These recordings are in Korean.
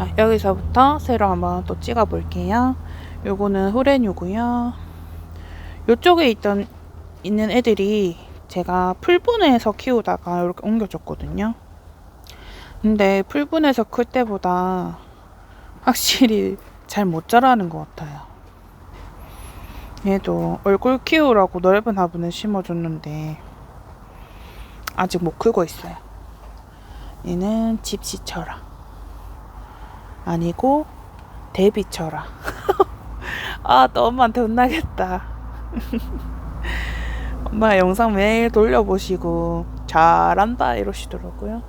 자, 여기서부터 새로 한번 또 찍어 볼게요. 요거는 후레뉴고요. 요쪽에 있던 있는 애들이 제가 풀분해서 키우다가 이렇게 옮겨줬거든요. 근데 풀분해서 클 때보다 확실히 잘 못 자라는 것 같아요. 얘도 얼굴 키우라고 넓은 화분을 심어줬는데 아직 못 크고 있어요. 얘는 집시쳐라. 아니고 데비쳐라. 아, 또 엄마한테 혼나겠다. 엄마 영상 매일 돌려보시고 잘한다 이러시더라고요.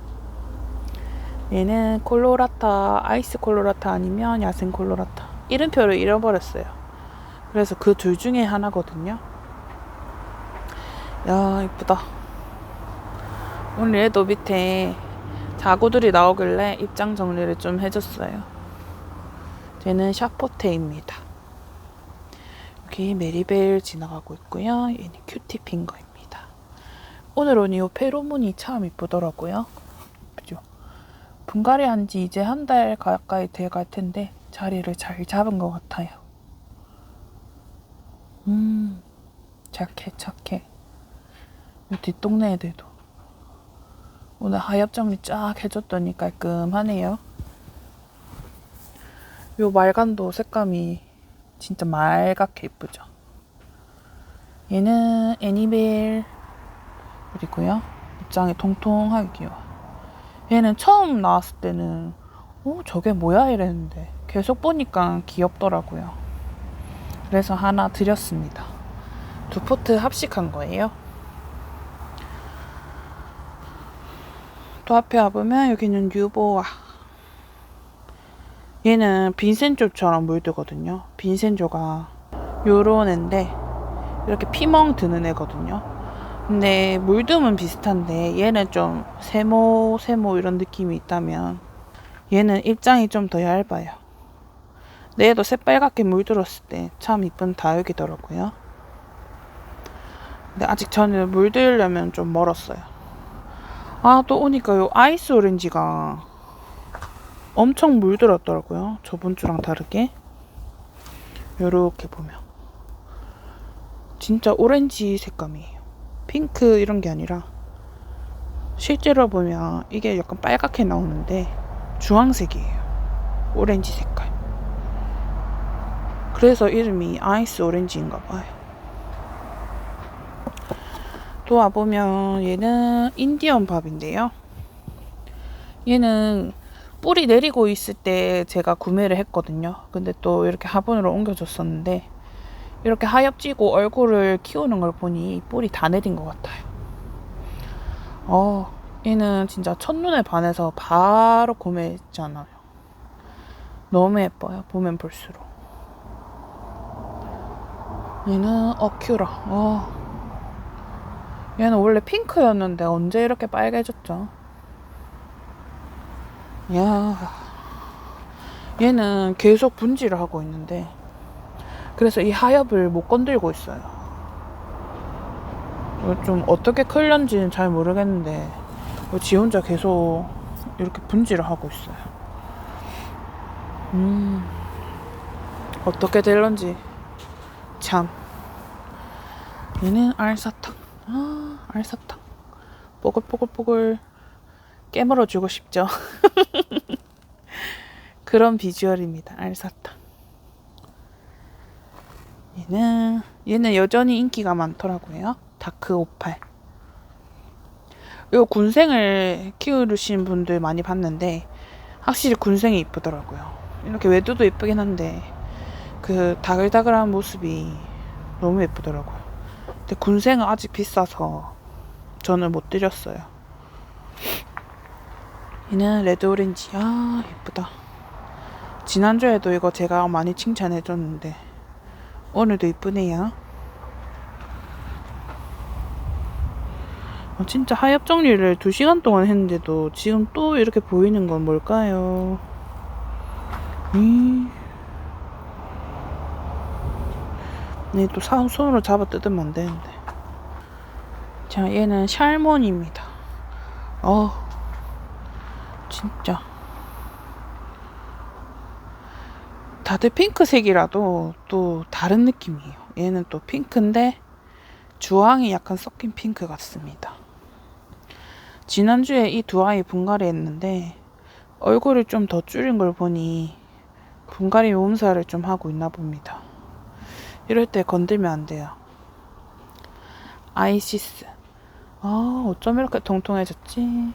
얘는 콜로라타, 아이스 콜로라타 아니면 야생 콜로라타. 이름표를 잃어버렸어요. 그래서 그 둘 중에 하나거든요. 야, 이쁘다. 오늘 얘도 밑에 자구들이 나오길래 입장 정리를 좀 해줬어요. 쟤는 샤포테입니다. 여기 메리벨 지나가고 있고요. 얘는 큐티 핑거입니다. 오늘 오니 요 페로몬이 참 이쁘더라고요. 그죠? 분갈이 한 지 이제 한 달 가까이 돼갈 텐데 자리를 잘 잡은 것 같아요. 음, 착해, 착해. 요 뒷동네 애들도 오늘 하엽 정리 쫙 해줬더니 깔끔하네요. 요 말간도 색감이 진짜 맑게 예쁘죠. 얘는 애니벨 그리고요. 입장이 통통하게 귀여워. 얘는 처음 나왔을 때는 어 저게 뭐야 이랬는데 계속 보니까 귀엽더라고요. 그래서 하나 드렸습니다. 두 포트 합식한 거예요. 또 앞에 와보면 여기는 유보아. 얘는 빈센조처럼 물들거든요. 빈센조가 요런 애인데 이렇게 피멍 드는 애거든요. 근데 물듬은 비슷한데 얘는 좀 세모 세모 이런 느낌이 있다면 얘는 입장이 좀 더 얇아요. 얘도 새빨갛게 물들었을 때 참 이쁜 다육이더라고요. 근데 아직 저는 물들려면 좀 멀었어요. 아, 또 오니까 요 아이스 오렌지가 엄청 물들었더라고요. 저번 주랑 다르게. 요렇게 보면. 진짜 오렌지 색감이에요. 핑크 이런 게 아니라 실제로 보면 이게 약간 빨갛게 나오는데 주황색이에요. 오렌지 색깔. 그래서 이름이 아이스 오렌지인가 봐요. 또 와보면 얘는 인디언 밥인데요. 얘는 뿌리 내리고 있을 때 제가 구매를 했거든요. 근데 또 이렇게 화분으로 옮겨줬었는데 이렇게 하엽지고 얼굴을 키우는 걸 보니 뿌리 다 내린 것 같아요. 어, 얘는 진짜 첫눈에 반해서 바로 구매했잖아요. 너무 예뻐요. 보면 볼수록. 얘는 어큐라. 어. 얘는 원래 핑크였는데 언제 이렇게 빨개졌죠? 야, 얘는 계속 분지를 하고 있는데 그래서 이 하엽을 못 건들고 있어요. 좀 어떻게 클렸는지는 잘 모르겠는데 지 혼자 계속 이렇게 분지를 하고 있어요. 음, 어떻게 될런지 참. 얘는 알사탕. 아, 알사탕. 뽀글뽀글뽀글 깨물어 주고 싶죠. 그런 비주얼입니다. 알사탕. 얘는 얘는 여전히 인기가 많더라고요. 다크 오팔. 요 군생을 키우신 분들 많이 봤는데 확실히 군생이 이쁘더라고요. 이렇게 외도도 예쁘긴 한데 그 다글다글한 모습이 너무 예쁘더라고요. 근데 군생은 아직 비싸서 저는 못 드렸어요. 얘는 레드 오렌지. 아, 예쁘다. 지난주에도 이거 제가 많이 칭찬해줬는데, 오늘도 이쁘네요. 어, 진짜 하엽 정리를 2시간 동안 했는데도 지금 또 이렇게 보이는 건 뭘까요? 음. 네, 또 사, 손으로 잡아 뜯으면 안 되는데. 자, 얘는 샬몬입니다. 어, 진짜. 다들 핑크색이라도 또 다른 느낌이에요. 얘는 또 핑크인데 주황이 약간 섞인 핑크 같습니다. 지난주에 이 두 아이 분갈이 했는데 얼굴을 좀 더 줄인 걸 보니 분갈이 몸살을 좀 하고 있나 봅니다. 이럴 때 건들면 안 돼요. 아이시스. 아, 어쩜 이렇게 통통해졌지?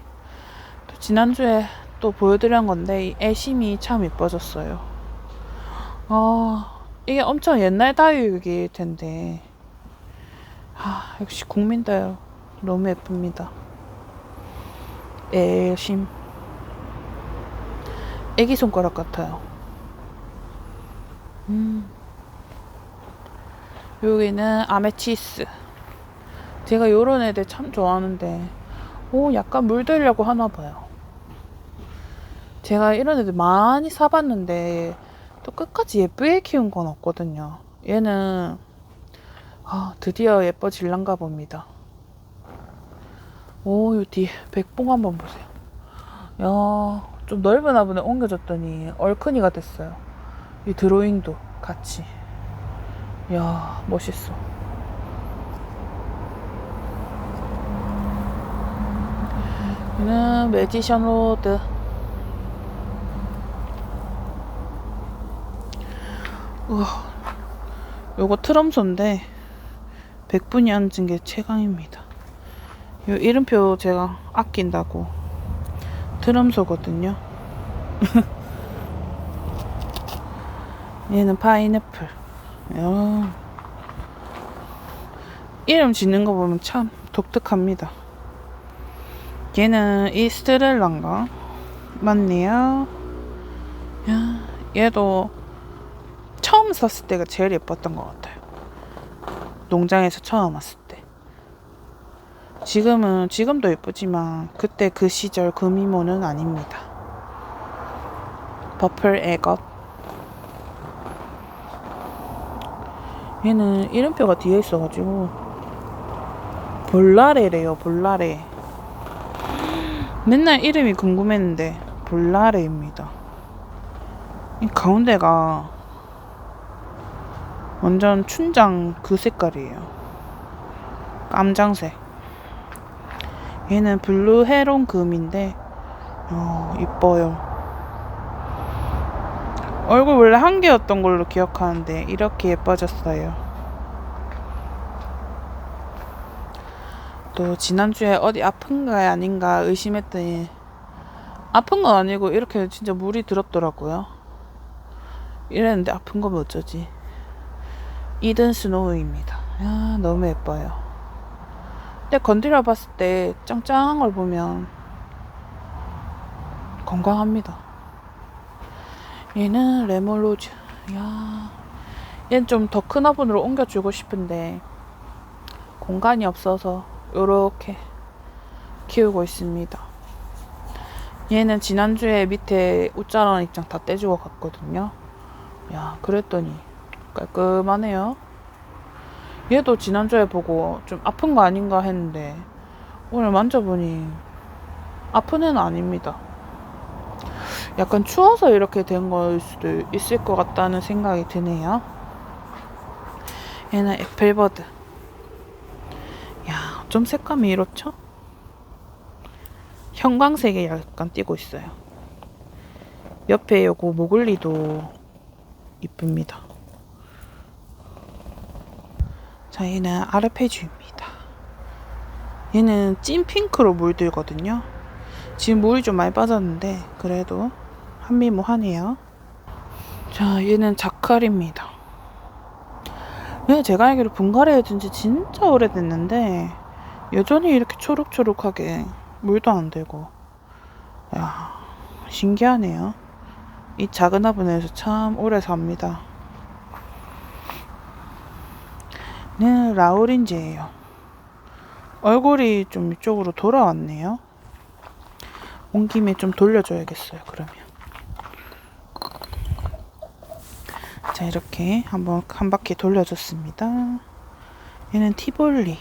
또 지난주에 또 보여드린 건데 이 애심이 참 예뻐졌어요. 아, 이게 엄청 옛날 다육일 텐데. 아, 역시 국민다육 너무 예쁩니다. 애심. 애기 손가락 같아요. 음. 여기는 아메치스. 제가 요런 애들 참 좋아하는데, 오, 약간 물들려고 하나 봐요. 제가 이런 애들 많이 사봤는데, 또 끝까지 예쁘게 키운 건 없거든요. 얘는, 아, 드디어 예뻐질란가 봅니다. 오, 요 뒤에 백봉 한번 보세요. 야, 좀 넓은 화분에 옮겨줬더니 얼큰이가 됐어요. 이 드로잉도 같이. 야, 멋있어. 얘는 매지션 로드. 우와, 요거 트럼소인데 100분이 앉은 게 최강입니다. 요 이름표 제가 아낀다고 트럼소거든요. 얘는 파인애플. 야. 이름 짓는 거 보면 참 독특합니다. 얘는 이스트렐라인가? 맞네요. 야, 얘도 처음 샀을 때가 제일 예뻤던 것 같아요. 농장에서 처음 왔을 때. 지금은 지금도 예쁘지만 그때 그 시절 그 미모는 아닙니다. 버플 애것. 얘는 이름표가 뒤에 있어가지고 볼라레래요 볼라레. 맨날 이름이 궁금했는데 볼라레입니다. 이 가운데가 완전 춘장 그 색깔이에요. 깜장색. 얘는 블루 헤론 금인데 어, 이뻐요. 얼굴 원래 한 개였던 걸로 기억하는데 이렇게 예뻐졌어요. 또 지난주에 어디 아픈가 아닌가 의심했더니 아픈 건 아니고 이렇게 진짜 물이 들었더라고요. 이랬는데 아픈 거면 어쩌지? 이든 스노우입니다. 야, 너무 예뻐요. 근데 건드려 봤을 때 짱짱한 걸 보면 건강합니다. 얘는 레몬로즈. 야, 얘는 좀 더 큰 화분으로 옮겨주고 싶은데 공간이 없어서 요렇게 키우고 있습니다. 얘는 지난주에 밑에 웃자라는 입장 다 떼주고 갔거든요. 야, 그랬더니 깔끔하네요. 얘도 지난주에 보고 좀 아픈 거 아닌가 했는데 오늘 만져보니 아픈 애는 아닙니다. 약간 추워서 이렇게 된 걸 수도 있을 것 같다는 생각이 드네요. 얘는 애플버드. 야, 좀 색감이 이렇죠? 형광색에 약간 띄고 있어요. 옆에 요거 모글리도 이쁩니다. 자, 얘는 아르페주입니다. 얘는 찐 핑크로 물들거든요. 지금 물이 좀 많이 빠졌는데 그래도 한미모 하네요. 자, 얘는 자칼입니다. 얘 제가 알기로 분갈이 해준 지 진짜 오래됐는데 여전히 이렇게 초록초록하게 물도 안 되고 야 신기하네요. 이 작은 화분에서 참 오래 삽니다. 네, 라우린지예요. 얼굴이 좀 이쪽으로 돌아왔네요. 온 김에 좀 돌려줘야겠어요. 그러면. 자, 이렇게 한번 한 바퀴 돌려줬습니다. 얘는 티볼리.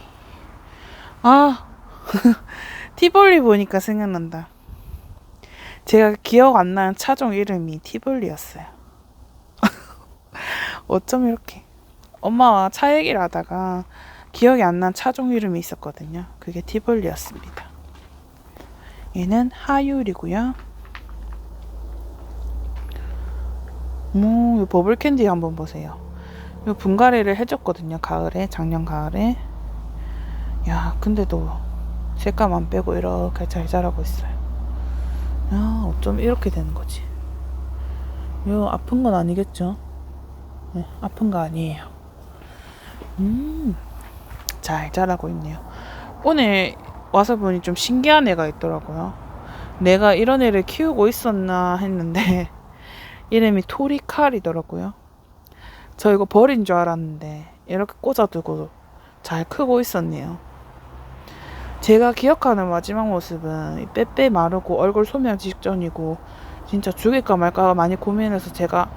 아, 티볼리 보니까 생각난다. 제가 기억 안 나는 차종 이름이 티볼리였어요. 어쩜 이렇게 엄마와 차 얘기를 하다가 기억이 안 난 차종 이름이 있었거든요. 그게 티볼리였습니다. 얘는 하율이고요. 뭐, 이 버블 캔디 한번 보세요. 이 분갈이를 해줬거든요. 가을에, 작년 가을에. 야, 근데도 색감 안 빼고 이렇게 잘 자라고 있어요. 야, 어쩜 이렇게 되는 거지? 이거 아픈 건 아니겠죠? 네, 아픈 거 아니에요. 음, 잘 자라고 있네요. 오늘 와서 보니 좀 신기한 애가 있더라고요. 내가 이런 애를 키우고 있었나 했는데 이름이 토리칼이더라고요. 저 이거 버린 줄 알았는데 이렇게 꽂아두고 잘 크고 있었네요. 제가 기억하는 마지막 모습은 이 빼빼 마르고 얼굴 소멸 직전이고 진짜 죽일까 말까 많이 고민해서 제가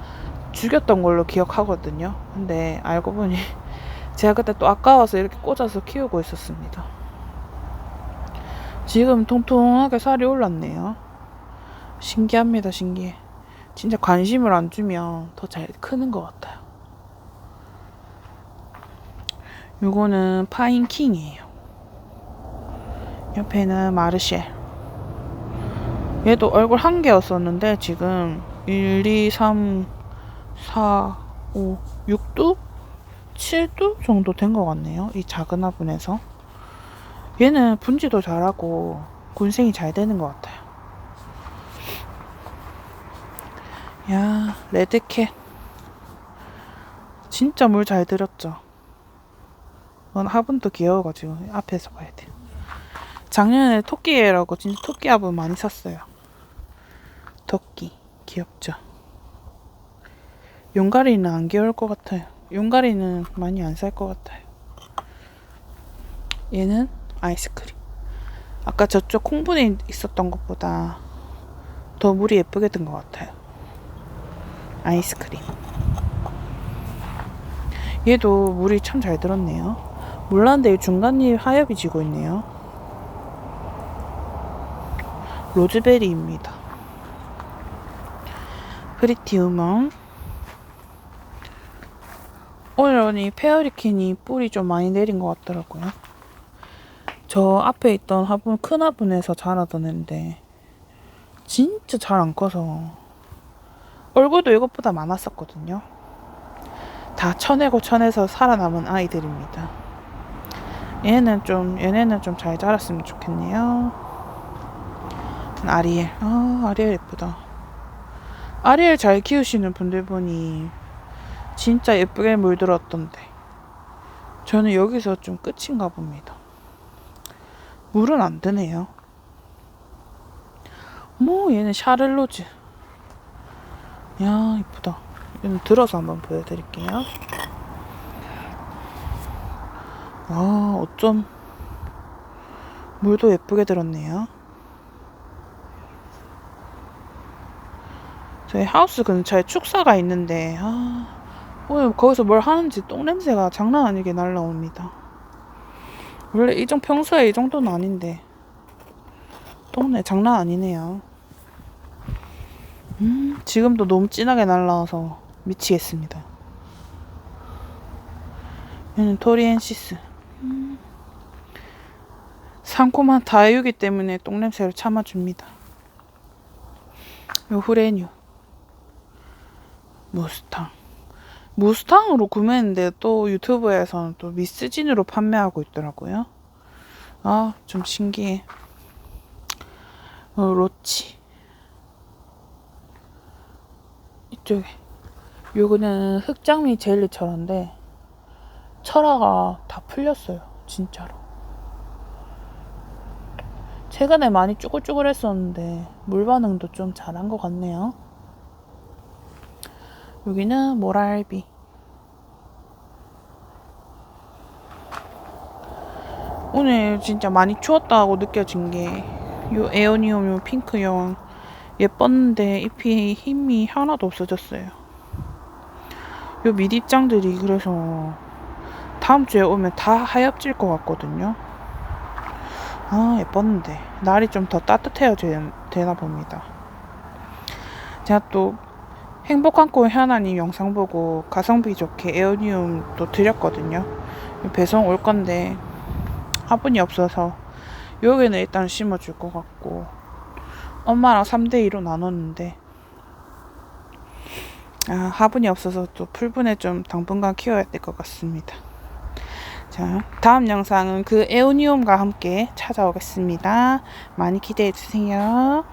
죽였던 걸로 기억하거든요. 근데 알고 보니 제가 그때 또 아까워서 이렇게 꽂아서 키우고 있었습니다. 지금 통통하게 살이 올랐네요. 신기합니다, 신기해. 진짜 관심을 안 주면 더 잘 크는 것 같아요. 요거는 파인 킹이에요. 옆에는 마르쉘. 얘도 얼굴 한 개였었는데 지금 1, 2, 3, 4, 5, 6두? 7두 정도 된 것 같네요. 이 작은 화분에서. 얘는 분지도 잘하고 군생이 잘 되는 것 같아요. 야, 레드캣. 진짜 물 잘 들였죠. 넌 화분도 귀여워가지고 앞에서 봐야 돼. 작년에 토끼애라고 진짜 토끼 화분 많이 샀어요. 토끼 귀엽죠. 용가리는 안 귀여울 것 같아요. 용가리는 많이 안 살 것 같아요. 얘는 아이스크림. 아까 저쪽 콩분에 있었던 것보다 더 물이 예쁘게 든 것 같아요. 아이스크림. 얘도 물이 참 잘 들었네요. 몰랐는데 중간잎 하엽이 지고 있네요. 로즈베리입니다. 프리티 우먼. 오늘은 페어리킨이 뿌리 좀 많이 내린 것 같더라고요. 저 앞에 있던 화분, 큰 화분에서 자라던 애인데, 진짜 잘 안 커서, 얼굴도 이것보다 많았었거든요. 다 쳐내고 쳐내서 살아남은 아이들입니다. 얘는 좀, 얘네는 좀 잘 자랐으면 좋겠네요. 아리엘. 아, 아리엘 예쁘다. 아리엘 잘 키우시는 분들 보니 진짜 예쁘게 물들었던데. 저는 여기서 좀 끝인가 봅니다. 물은 안 드네요. 뭐 얘는 샤를로즈. 야 이쁘다. 얘는 들어서 한번 보여드릴게요. 아 어쩜 물도 예쁘게 들었네요. 저희 하우스 근처에 축사가 있는데 아, 오늘 거기서 뭘 하는지 똥냄새가 장난 아니게 날라옵니다. 원래 이 정도 평소에 이 정도는 아닌데 똥내 장난 아니네요. 음, 지금도 너무 진하게 날라와서 미치겠습니다. 얘는 토리엔시스. 음, 상콤한 다육이 때문에 똥냄새를 참아줍니다. 요 후레뉴. 무스탕. 무스탕으로 구매했는데 또 유튜브에서는 또 미스진으로 판매하고 있더라고요. 아, 좀 신기해. 어, 로치. 이쪽에. 요거는 흑장미 젤리 철화인데, 철화가 다 풀렸어요. 진짜로. 최근에 많이 쭈글쭈글 했었는데, 물 반응도 좀 잘한 것 같네요. 여기는 모랄비. 오늘 진짜 많이 추웠다고 느껴진 게, 요 에어니움 요 핑크 여왕 예뻤는데 잎이 힘이 하나도 없어졌어요. 요 밑입장들이 그래서 다음 주에 오면 다 하얗질 것 같거든요. 아, 예뻤는데. 날이 좀 더 따뜻해야 되나 봅니다. 제가 또 행복한 꽃 현아님 영상 보고 가성비 좋게 에어니움도 드렸거든요. 배송 올 건데 화분이 없어서 여기는 일단 심어줄 것 같고 엄마랑 3대2로 나눴는데 아, 화분이 없어서 또 풀분에 좀 당분간 키워야 될 것 같습니다. 자, 다음 영상은 그 에오니움과 함께 찾아오겠습니다. 많이 기대해 주세요.